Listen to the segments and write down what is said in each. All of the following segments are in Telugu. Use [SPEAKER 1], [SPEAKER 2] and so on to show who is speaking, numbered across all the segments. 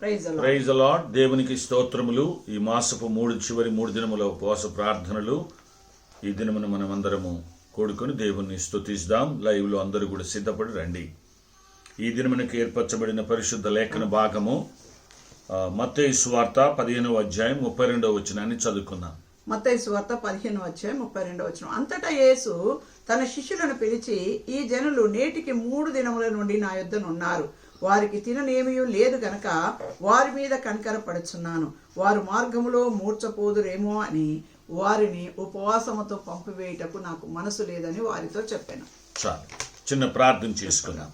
[SPEAKER 1] ప్రైజ్ అలా
[SPEAKER 2] ప్రైజ్ అలాడ్ దేవునికి స్తోత్రములు. ఈ మాసపు మూడు చివరి మూడు దినముల ఉపవాస ప్రార్థనలు. ఈ దినమున మనమందరము కూడుకొని దేవుణ్ణి స్తుతిస్తాం. లైవ్లో అందరూ కూడా సిద్ధపడి రండి. ఈ దినమునకు ఏర్పరచబడిన పరిశుద్ధ లేఖన భాగము మత్తయి సువార్త పదిహేనవ అధ్యాయం ముప్పై రెండవ వచనాన్ని చదువుకుందాం.
[SPEAKER 1] మత్తయి సువార్త పదిహేను వచ్చే ముప్పై రెండో వచ్చిన అంతటా యేసు తన శిష్యులను పిలిచి ఈ జనులు నేటికి మూడు దినముల నుండి నా యొద్దనున్నారు. వారికి తిననేమియూ లేదు గనక వారి మీద కనకరపడుచున్నాను. వారు మార్గములో మూర్చపోదురేమో అని వారిని ఉపవాసముతో పంపివేయటకు నాకు మనసు లేదని వారితో చెప్పాను.
[SPEAKER 2] చాలు. చిన్న ప్రార్థన చేసుకున్నాం.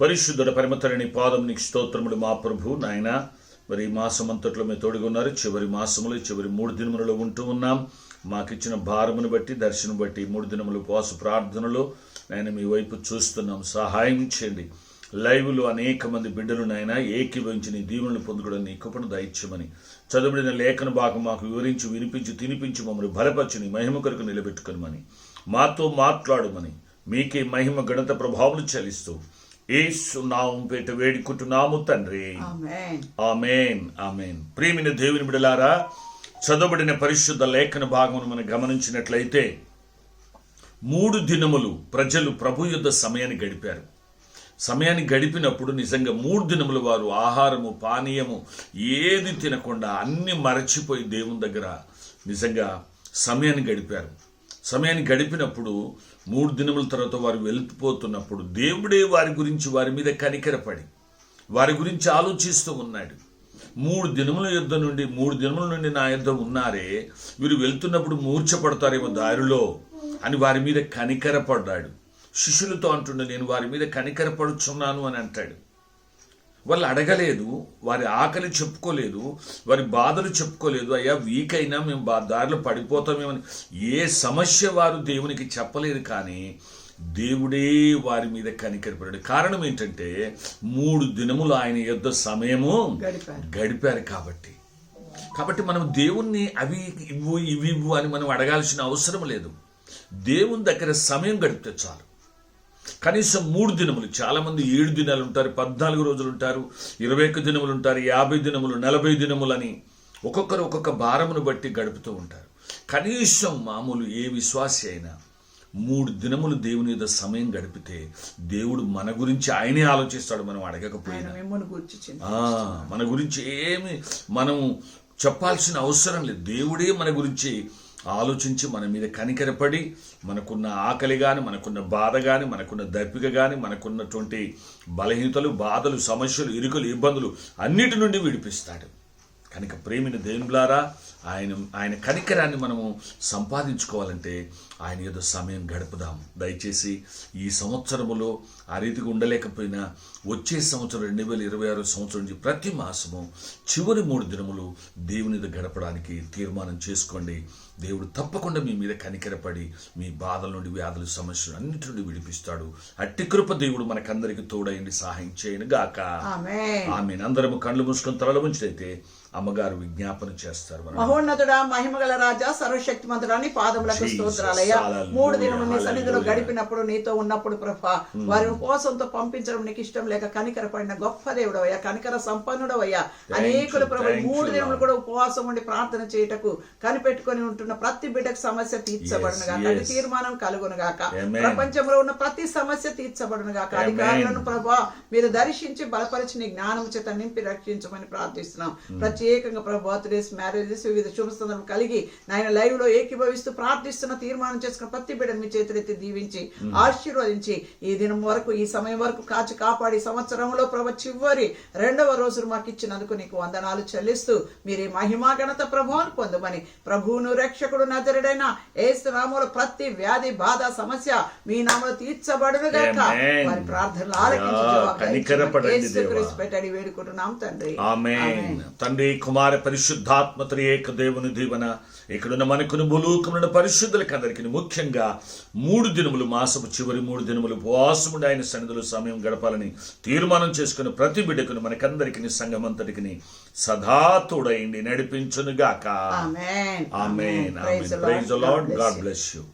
[SPEAKER 2] పరిశుద్ధుడ పరమతరణి పాదం నీకు స్తోత్రములు మా ప్రభు నాయన. మరి ఈ మాసం అంతట్లో మీరు తోడుగున్నారు చివరి మాసములు చివరి మూడు దినములలో ఉంటూ ఉన్నాం. మాకిచ్చిన భారమును బట్టి దర్శనం బట్టి మూడు దినములు ఉపవాస ప్రార్థనలు. నాయన మీ వైపు చూస్తున్నాం. సహాయం చేయండి. లైవ్లో అనేక మంది బిడ్డలు నాయన ఏకీభవించి నీ దీవులను పొందుకోవడం నీ కృపను దయచ్చమని చదువుడిన లేఖన భాగం మాకు వివరించి వినిపించి తినిపించి మమ్మల్ని బలపరిచి నీ మహిమ కొరకు నిలబెట్టుకునమని మాతో మాట్లాడమని మీకే మహిమ గణత ప్రభావం చెల్లిస్తూ ఏసు నామం పేట వేడుకుంటున్నాము తండ్రి.
[SPEAKER 1] ఆమేన్.
[SPEAKER 2] ఆమెన్. ఆమెన్. ప్రేమిన దేవుని బిడలారా చదవబడిన పరిశుద్ధ లేఖన భాగమును మనం గమనించినట్లయితే మూడు దినములు ప్రజలు ప్రభు యుద్ధ సమయాన్ని గడిపారు. సమయాన్ని గడిపినప్పుడు నిజంగా మూడు దినములు వారు ఆహారము పానీయము ఏది తినకుండా అన్ని మరచిపోయి దేవుని దగ్గర నిజంగా సమయాన్ని గడిపారు. సమయాన్ని గడిపినప్పుడు మూడు దినముల తర్వాత వారు వెళ్ళిపోతున్నప్పుడు దేవుడే వారి గురించి వారి మీద కనికరపడి వారి గురించి ఆలోచిస్తూ ఉన్నాడు. మూడు దినముల యుద్ధం నుండి మూడు దినముల నుండి నా యుద్ధం ఉన్నారే వీరు వెళ్తున్నప్పుడు మూర్ఛపడతారేమో దారిలో అని వారి మీద కనికరపడ్డాడు. శిష్యులతో అంటుండే నేను వారి మీద కనికరపడుచున్నాను అని అంటాడు. వాళ్ళు అడగలేదు వారి ఆకలి చెప్పుకోలేదు వారి బాధలు చెప్పుకోలేదు అయ్యా వీక్ అయినా మేము బా దారిలో పడిపోతామేమని ఏ సమస్య వారు దేవునికి చెప్పలేదు కానీ దేవుడే వారి మీద కనికరపడాడు. కారణం ఏంటంటే మూడు దినములు ఆయన యుద్ధ సమయము
[SPEAKER 1] గడిపారు.
[SPEAKER 2] గడిపారు కాబట్టి. కాబట్టి మనం దేవుణ్ణి అవి ఇవ్వు ఇవి ఇవ్వు అని మనం అడగాల్సిన అవసరం లేదు. దేవుని దగ్గర సమయం గడిపితే చాలు. కనీసం మూడు దినములు చాలా మంది ఏడు దినాలు ఉంటారు పద్నాలుగు రోజులు ఉంటారు ఇరవై ఒక్క దినములు ఉంటారు యాభై దినములు నలభై దినములని ఒక్కొక్కరు ఒక్కొక్క భారమును బట్టి గడుపుతూ ఉంటారు. కనీసం మామూలు ఏ విశ్వాసి అయినా మూడు దినములు దేవుని మీద సమయం గడిపితే దేవుడు మన గురించి ఆయనే ఆలోచిస్తాడు మనం అడగకపోయినా. మన గురించి ఏమి మనం చెప్పాల్సిన అవసరం లేదు. దేవుడే మన గురించి ఆలోచించి మన మీద కనికరపడి మనకున్న ఆకలి కానీ మనకున్న బాధ కానీ మనకున్న దప్పిక కానీ మనకున్నటువంటి బలహీనతలు బాధలు సమస్యలు ఇరుకులు ఇబ్బందులు అన్నిటి నుండి విడిపిస్తాడు. కనుక ప్రేమిని దేవులారా ఆయన ఆయన కనికరాన్ని మనము సంపాదించుకోవాలంటే ఆయన ఏదో సమయం గడుపుదాం. దయచేసి ఈ సంవత్సరములో ఆ రీతిగా ఉండలేకపోయినా వచ్చే సంవత్సరం రెండు వేల ఇరవై ఆరు సంవత్సరం నుంచి ప్రతి మాసము చివరి మూడు దినములు దేవునితో గడపడానికి తీర్మానం చేసుకోండి. దేవుడు తప్పకుండా మీ మీద కనికరపడి మీ బాధల నుండి వ్యాధుల సమస్యలు అన్నిటి నుండి విడిపిస్తాడు. అట్టి కృప దేవుడు మనకందరికి తోడైంది సహాయం చేయను గాక. ఆమె అందరము కళ్ళు మూసుకొని తలలు ఉంచినైతే అమ్మగారు విజ్ఞాపన చేస్తారు
[SPEAKER 1] మహోన్నతుడా మహిమగల రాజా సర్వశక్తిమంతుడా నీ పాదములకు స్తోత్రాలయ్యా. మూడు దినములు నీ సన్నిధిలో. గడిపినప్పుడు నీతో ఉన్నప్పుడు ప్రభా వారి ఉపవాసంతో పంపించడం నీకు ఇష్టం లేక కనికరపడిన గొప్ప దేవుడు అయ్యా కనికర సంపన్నుడు అయ్యా అనేకులు ప్రభు మూడు దినములు. కూడా ఉపవాసం ఉండి ప్రార్థన చేయటకు కనిపెట్టుకొని ఉంటున్న ప్రతి బిడ్డకు సమస్య తీర్చబడును గాక అది. తీర్మానం కలుగును గాక. ప్రపంచంలో ఉన్న ప్రతి సమస్య తీర్చబడును గాక. అధికారులను ప్రభా మీరు దర్శించి బలపరిచి నీ జ్ఞానం చేత నింపి రక్షించమని ప్రార్థిస్తున్నాం ప్రత్యేకంగా ప్రభు బర్త్డేస్ మ్యారేజెస్ వివిధ శుభస్థలం కలిగి నాయన లైవ్లో ఏకీభవిస్తూ ప్రార్థిస్తున్న తీర్మానం చేసుకున్న ప్రతి బిడ్డను మీ చేతులెత్తి దీవించి ఆశీర్వదించి ఈ దినం వరకు ఈ సమయం వరకు కాచి కాపాడి సంవత్సరంలో ప్రభు చివరి రెండవ రోజును మాకు ఇచ్చినందుకు నీకు వందనాలు చెల్లిస్తూ మీరు మహిమా ఘనత ప్రభువును పొందమని ప్రభువును రక్షకుడు నజరుడైన ఏసు నామములో ప్రతి వ్యాధి బాధ సమస్య మీ నామలో తీర్చబడును
[SPEAKER 2] Amen.
[SPEAKER 1] వారి ప్రార్థనలు ఆలకించి పెట్టడి వేడుకుంటున్నాం తండ్రి.
[SPEAKER 2] తండ్రి కుమార పరిశుద్ధాత్మ త్రియేక దేవుని దీవెన. ఇక్కడున్న మనకును భూలోకమున్న పరిశుద్ధులకు అందరికి ముఖ్యంగా మూడు దినములు మాసపు చివరి మూడు దినములు ఉపవాసముడు ఆయన సన్నిధిలో సమయం గడపాలని తీర్మానం చేసుకుని ప్రతి బిడ్డకును మనకందరికి సంఘమంతటికి సదా తోడైండి నడిపించునుగాక. Amen.
[SPEAKER 1] Praise, Amen. The, Lord.
[SPEAKER 2] The
[SPEAKER 1] Lord.
[SPEAKER 2] God
[SPEAKER 1] bless. God
[SPEAKER 2] bless you.